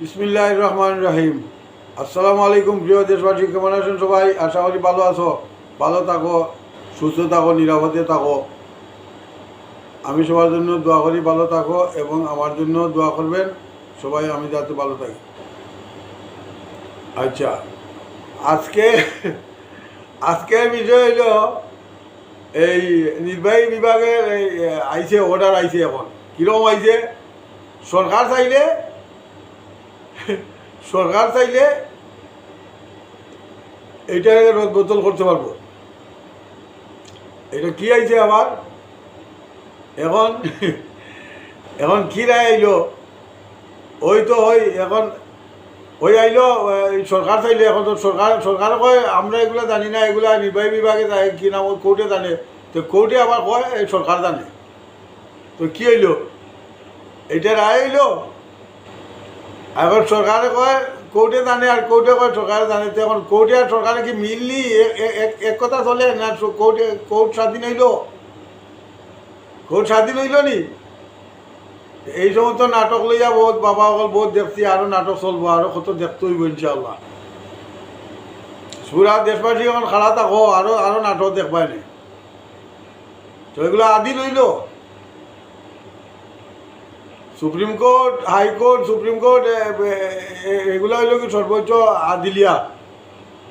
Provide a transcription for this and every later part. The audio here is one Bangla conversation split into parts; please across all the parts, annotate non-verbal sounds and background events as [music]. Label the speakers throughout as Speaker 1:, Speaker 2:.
Speaker 1: বিসমিল্লাহ রহমান রাহিম আসসালামু আলাইকুম প্রিয় দেশবাসী, কেমন আছেন সবাই? আশা করি ভালো আছো। ভালো থাকো, সুস্থ থাকো, নিরাপদে থাকো। আমি সবার জন্য দোয়া করি, ভালো থাকো এবং আমার জন্য দোয়া করবেন। সবাই, আমি যাতে ভালো থাকি। আচ্ছা আজকে, আজকের বিষয় হইল এই নির্বাহী বিভাগের এই আইছে অর্ডার আইছে এখন। কীরকম আইছে সরকার চাইলে সরকার চাইলে এইটাকে রদ বদল করতে পারব। এটা কি আইছে আবার? এখন এখন কি রায় আইলো? ওই তো ওই, এখন ওই আইলো সরকার চাইলে, এখন তো সরকার সরকার কয়, আমরা এগুলো জানি না, এগুলা নির্বাহী বিভাগে যায়, কি নাম ওই কোর্টে জানে। তো কোর্টে আবার কয়, এই সরকার জানে। তো কি হইল এটা রায় হইল এখন সরকারে কয় কোর্টে জানে আর কোর্টে কয় সরকারে জানে। এখন কোর্টে আর সরকারে কি মিললি এক- কথা চলে না কোর্টে কোর্ট স্বাধীন হইল কোর্ট স্বাধীন হইল নি? এই সমস্ত নাটক লইয়া বহুত বাবা সকল বহুত দেখছি আরও নাটক চলবো আরও কত দেখতে হইব ইনশাল্লাহ সুরা দেশবাসী এখন খাড়া থাকো আরও আরও নাটক দেখবাই নি তো এগুলো আদি লইল supreme court high court supreme court এগুলো হইল কি সর্বোচ্চ আদিলিয়া।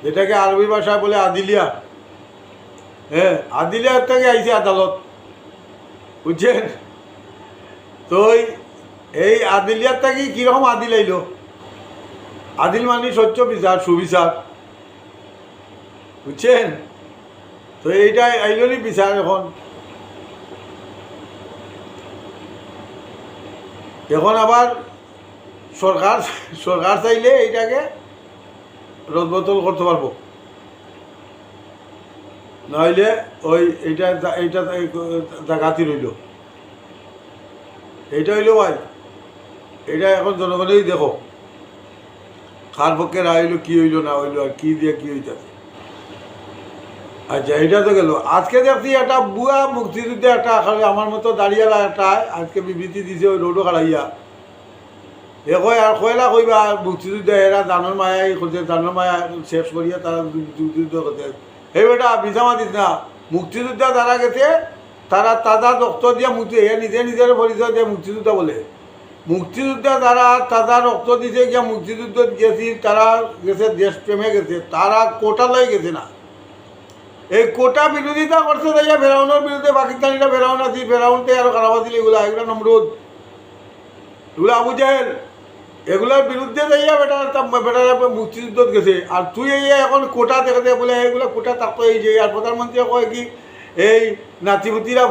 Speaker 1: যেটাকে আরবি ভাষায় বলে আদিলিয়া। হ্যাঁ আদিলিয়ার থেকে আইছে আদালত। বুঝছেন? তো এই আদিলিয়ার থেকে কীরকম আদিল আইল? আদিল মানে স্বচ্ছ বিচার, সুবিচার। বুঝছেন? তো এইটা আইলনি বিচার এখন। এখন আবার সরকার সরকার চাইলে এইটাকে রদবদল করতে পারব। নইলে ওই এইটা এইটা জাগাতি রইল। এইটা হইল ভাই এটা এখন জনগণেই দেখো। খার পক্ষে রায় হইল, কী হইল, না হইল, আর কী দিয়ে কী হইতাছে। আচ্ছা এটা তো গেল। আজকে দেখছি একটা বুয়া মুক্তিযুদ্ধে একটা আমার মতো দাঁড়িয়ালা একটা আজকে বিবৃতি দিছে ওই রোডও খাড়াইয়া। এ কয়, আর কয়লা কইবা, মুক্তিযুদ্ধ এরা দানোর মায়া করছে দানোর মায়া শেষ করিয়া তারা যুদ্ধ করতে। এই বেটা বিছামা দিস না। মুক্তিযোদ্ধা যারা গেছে, তারা তাজা রক্ত দিয়ে মুক্তি, এ নিজে নিজের পরিচয় দিয়ে মুক্তিযোদ্ধা বলে। মুক্তিযোদ্ধা যারা তাজা রক্ত দিছে গিয়া মুক্তিযুদ্ধ গেছি, তারা গেছে, দেশপ্রেমে গেছে, তারা কোটালয় গেছে না। এই কোটা বিরোধিতা করছে তাইয়া ফেরাউনের বিরুদ্ধে পাকিস্তানিরা ফেরাউন আছি ফেরাউনতে আরও খারাপ আছিল এগুলা এগুলা নমরুদ। এগুলা আবু জাহেল। এগুলোর বিরুদ্ধে যাইয়া বেটা বেটারা মুক্তিযুদ্ধত গেছে। আর তুই এই এখন কোটা দেখাতে বলে এগুলো কোটা থাকতো এই যে আর প্রধানমন্ত্রী কয় কি এই নাতিপুতিরা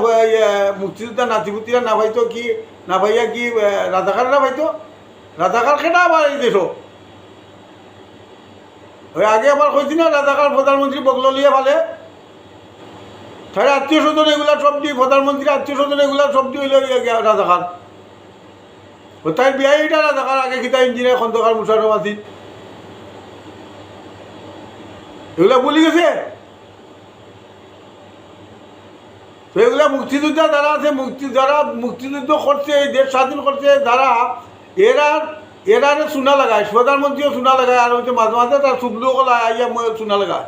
Speaker 1: মুক্তিযোদ্ধা নাতিপুতিরা না পাইতো কি না পাইয়া কি আহ, রাজাকাররা পাইতো রাজাকার খেটা আবার এই দেশ ওই আগে আবার কইছি না রাজাকার প্রধানমন্ত্রী বগলিয়া ভালে তাহলে আত্মীয় স্বজন এগুলা সব দিয়ে প্রধানমন্ত্রী, আত্মীয় স্বজন এগুলা সব দিয়ে হইল রাজাকার ও তাই বিয়াই এটা রাজাকার আগে কিতা ইঞ্জিনিয়ার, খন্দকার মুশারফ আছি এগুলা ভুলি গেছে? এগুলা মুক্তিযোদ্ধা যারা আছে, মুক্তি যারা মুক্তিযুদ্ধ করছে, এই দেশ স্বাধীন করছে, যারা এরা, এরারে চুনা লাগায়, প্রধানমন্ত্রীও চুনা লাগায়, আর হচ্ছে মাঝে মাঝে তার সুবলু আইয়া চুনা লাগায়।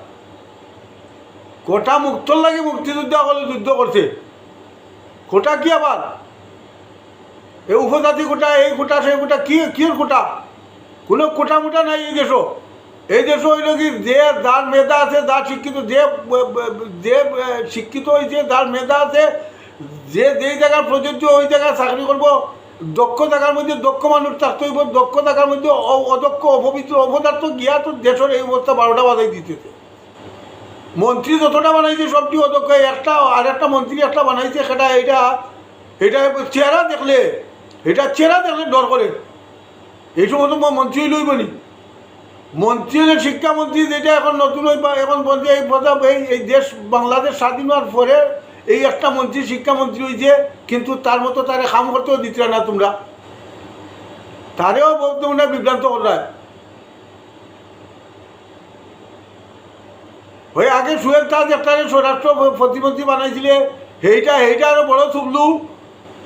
Speaker 1: কোটা মুক্তর লাগে মুক্তিযোদ্ধা সকলে যুদ্ধ করছে। কোটা কি আবার এই উপজাতি কোটা এই কোটা সেই কোটা কি কির কোটা কোনো কোটা মোটা নাই এই দেশ এই দেশ হইল কি যে যার মেধা আছে যার শিক্ষিত, যে যে শিক্ষিত হয়েছে যার মেধা আছে, যে, যেই জায়গায় প্রযোজ্য ওই জায়গায় চাকরি করব দক্ষ জায়গার মধ্যে দক্ষ মানুষ থাকতে হইব, দক্ষ জায়গার মধ্যে অদক্ষ অপবিত্র অপদার্থ গিয়া তো দেশের এই অবস্থা বারোটা বাজাই দিতেছে মন্ত্রী যতটা বানাইছে সবটি অদক্ষ একটা আর একটা মন্ত্রী একটা বানাইছে, সেটা এটা এটা চেহারা দেখলে, এটা চেহারা দেখলে ডর করে। এই সমস্ত ম- মন্ত্রী লইব নি মন্ত্রী হলে শিক্ষামন্ত্রী যেটা এখন নতুন এখন বলছে এই প্রথম এই এই দেশ, বাংলাদেশ স্বাধীন হওয়ার পরে এই একটা মন্ত্রী, শিক্ষামন্ত্রী হয়েছে কিন্তু তার মতো তারে কাম করতেও দিতে না তোমরা। তারেও তোমরা বিভ্রান্ত করা ওই আগে সুয়েল তাজ একটা স্বরাষ্ট্র প্রতিমন্ত্রী বানাইছিলে, সেইটা সেইটা আরও বড় চুবলু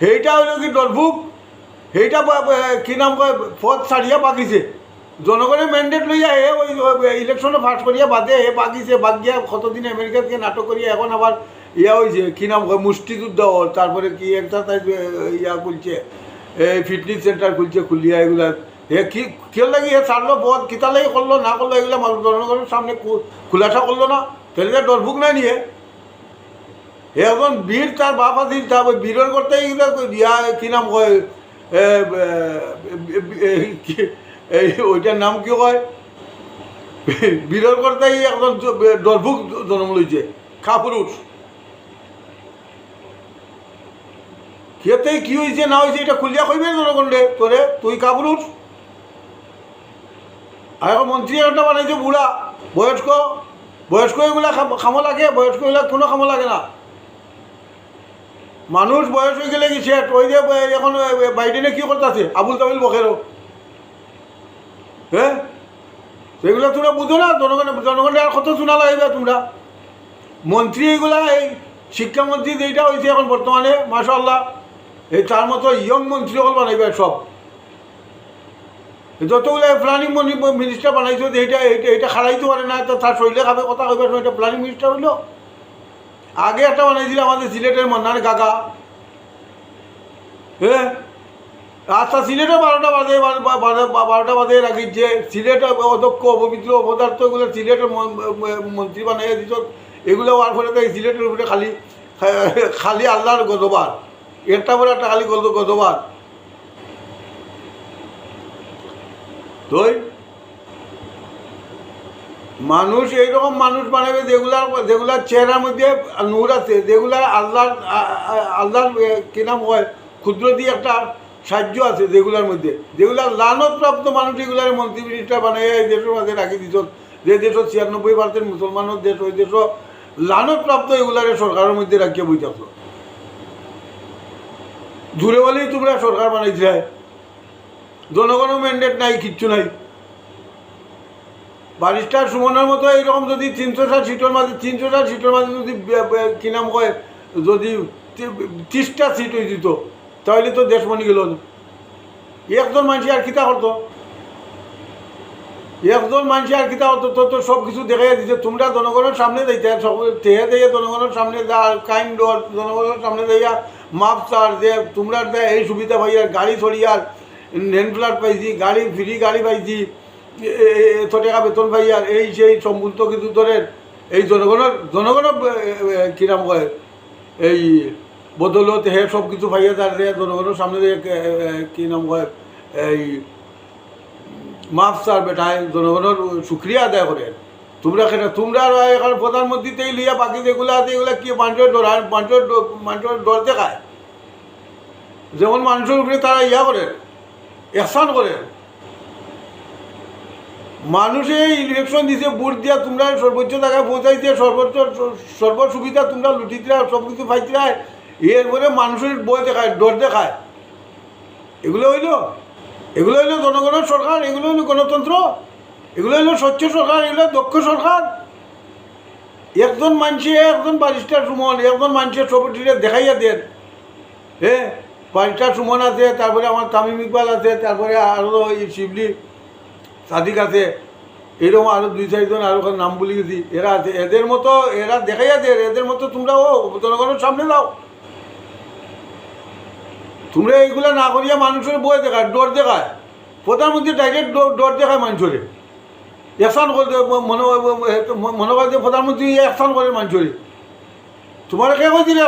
Speaker 1: সেইটা হইল কি ডরভুক সেইটা কি নাম কয়? পথ ছাড়িয়া বাকিছে জনগণের ম্যান্ডেট লইয়া হে ওই ইলেকশনে পাস করিয়া বাদে হে বাকিছে বাদ গিয়া কতদিন আমেরিকা থেকে নাটক করিয়া এখন আবার ইয়া হয়েছে কি নাম কয়? মুষ্টিযুদ্ধ তারপরে কি এক্সারসাইজ ইয়া খুলছে এই ফিটনেস সেন্টার খুলছে, খুলিয়া এগুলা হে কি কেউ লাগি হে ছাড়লো পথ কিতা লাগি করল না করল এগুলা জনগণের সামনে খুলাসা করল না। তাহলে তো ডরভুক নাই নিয়ে। এখন বীর তার বাপ আছিল তার ওই বীরের করতে ইয়া কি নাম কয় এ, এ, এ, কি- এই ওইটার নাম কি কয়? বীরের করতে একজন ডরভুক জন্ম লইছে খাপুরুষ সিহঁতে কি হয়েছে না হয়েছে এটা খুলিয়া কইবে জনগণ রে তোরে তুই কাপুরুষ? আর এখন মন্ত্রী একটা বানাইছে, বুড়া। বয়স্ক। বয়স্ক এগুলা খাম- লাগে, বয়স্ক এগুলা কোনো খামো লাগে না। মানুষ বয়স হয়ে গেলে সেট ওই যে এখন বাইডেনে কি করতেছে? আবুল তাবিল বখেরও হ্যাঁ? সেগুলো তোমরা বুঝো না জনগণ জনগণের আর কত শোনা লাগবে তোমরা। মন্ত্রী এগুলা, এই শিক্ষামন্ত্রী যেইটা হয়েছে এখন বর্তমানে মাশাল্লাহ এই তার মতো ইয়ং মন্ত্রী হল বানাইবে সব। যতগুলো প্ল্যানিং মিনিস্টার বানাইছো যে এইটা এটা খাড়াইতে পারে না, তো তার শরীরে খাবে, কথা কইবে এটা প্ল্যানিং মিনিস্টার হইল। আগে একটা বানাইছিল আমাদের সিলেটের মান্নার কাকা। হ্যাঁ? আচ্ছা সিলেটে বারোটা বাজে বারোটা বাজে রাখিছে সিলেটে অধ্যক্ষ অপবিত্র অপদার্থগুলো সিলেটের মন্ত্রী বানাইয়া দিত, এগুলো হওয়ার ফলে তো এই সিলেটের উপরে খালি খালি আল্লাহর গদবার একটা পরে একটা খালি গদ তুই মানুষ এইরকম মানুষ বানাবে যেগুলার যেগুলার চেহারার মধ্যে নূর আছে, যেগুলার আল্লাহর, আ- আ- আল্লাহর কি নাম হয়, ক্ষুদ্র দিয়ে একটা সাহায্য আছে যেগুলার মধ্যে। যেগুলার লানতপ্রাপ্ত মানুষ এগুলার মন্ত্রী মিনিস্টার বানাই এই দেশের মাঝে রাখি দিত যে দেশ ছিয়ানব্বই পার্সেন্ট মুসলমানের দেশ ওই দেশ লানতপ্রাপ্ত এগুলারে সরকারের মধ্যে রাখিয়া বইতাছ। দূরে বলেই তোমরা সরকার বানাইছিলে। জনগণও ম্যান্ডেট নাই, কিচ্ছু নাই। বারিস্টার সুমনের মতো এইরকম যদি তিনশো ষাট সিটের মাঝে তিনশো ষাট সিটের মাঝে যদি কি নাম কয়? যদি ত্রিশটা সিট হয়ে দিত তাহলে তো দেশমণি গেল। একজন মানুষ আর কিতা করতো? একজন মানুষ আর কিতা করতো? তো তো সব কিছু দেখাই দিচ্ছে তোমরা জনগণের সামনে দিতে সব টেহে দিয়ে জনগণের সামনে যা কাইন ডর জনগণের সামনে দিয়া মাপ চার যে তোমরা যে এই সুবিধা পাই আর গাড়ি ছড়িয়ার ফ্ল্যাট পাইছি, গাড়ি, ফ্রি গাড়ি পাইছি এত টাকা বেতন পাই আর এই সেই সমস্ত কিন্তু ধরে এই জনগণের জনগণের কিরাম কয়, এই বদলত হে সব কিছু পাইয়া তার জনগণের সামনে কি নাম কয়, এই মাফ স্যার বেটায় জনগণের সুক্রিয়া আদায় করে তোমরা কেন, তোমরা আর এখন প্রধানমন্ত্রীতেই লিয়া বাকি যেগুলো আছে, এগুলো কি মানুষের মানুষের মানুষের ডর দেখায়? যেমন মানুষের উপরে তারা ইয়া করে এহসান করে। মানুষে ইলেকশন দিছে ভোট দিয়া তোমরা সর্বোচ্চ জায়গায় পৌঁছাইতে সর্বোচ্চ সর্ব সুবিধা তোমরা লুটিতে সব কিছু পাইতে এরপরে মানুষের বই দেখায় ডর দেখায়। এগুলো হইল, এগুলো হইল জনগণের সরকার, এগুলো হইল গণতন্ত্র, এগুলো হইল স্বচ্ছ সরকার, এগুলো দক্ষ সরকার। একজন মানুষে একজন বারিস্টার সুমন, একজন মানুষের ছবিটিরে দেখাইয়া দেন। হ্যাঁ? বারিস্টার সুমন আছে, তারপরে আমার তামিম ইকবাল আছে, তারপরে আরও এই শিবলি সাদিক আছে। এরকম আরও দুই চারজন আরও নাম বলে গেছি। এরা আছে। এদের মতো, এরা দেখাই আছে, এদের মতো তোমরা ও জনগণের সামনে দাও তোমরা এইগুলো না করিয়া মানুষের বই দেখায়, ডর দেখায়। প্রধানমন্ত্রী ডাইরেক্ট ডর দেখায় মানুষের। অ্যাকশন করতে মনে মনে করে যে প্রধানমন্ত্রী অ্যাকশন করে মানুষের। তোমার কে কইছিল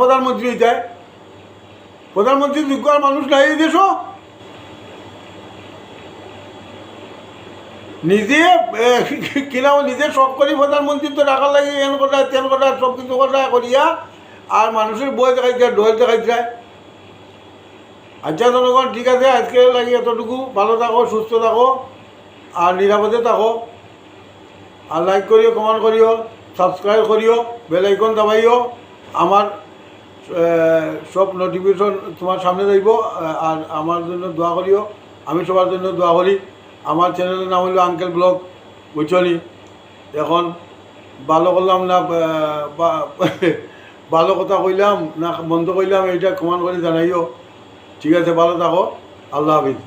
Speaker 1: প্রধানমন্ত্রী যায় প্রধানমন্ত্রী যোগ্য আর মানুষ নাই এই নিজে কিনা নিজে সব করি প্রধানমন্ত্রী, তো রাখার লাগে, এন কথা, তেন কথা, সব কিছু কথা করিয়া, আর মানুষের বই দেখাই যায় ডোল দেখাই যায়। আচ্ছা জনগণ, ঠিক আছে, আজকে লাগি এতটুকু। ভালো থাকো, সুস্থ থাকো, আর নিরাপদে থাকো। আর লাইক করিও কমেন্ট করিও সাবস্ক্রাইব করিও বেল আইকন দাবাইও। আমার সব নোটিফিকেশন তোমার সামনে দেখব আর আমার জন্য দোয়া করিও। আমি সবার জন্য দোয়া করি। আমার চ্যানেলের নাম হলো আঙ্কেল ব্লগ বুঝছনি এখন ভালো করলাম না [laughs] ভালো কথা কইলাম না বন্ধ কইলাম, এইটা কমান করে জানাইও। ঠিক আছে, ভালো থাকো। আল্লাহ হাফিজ।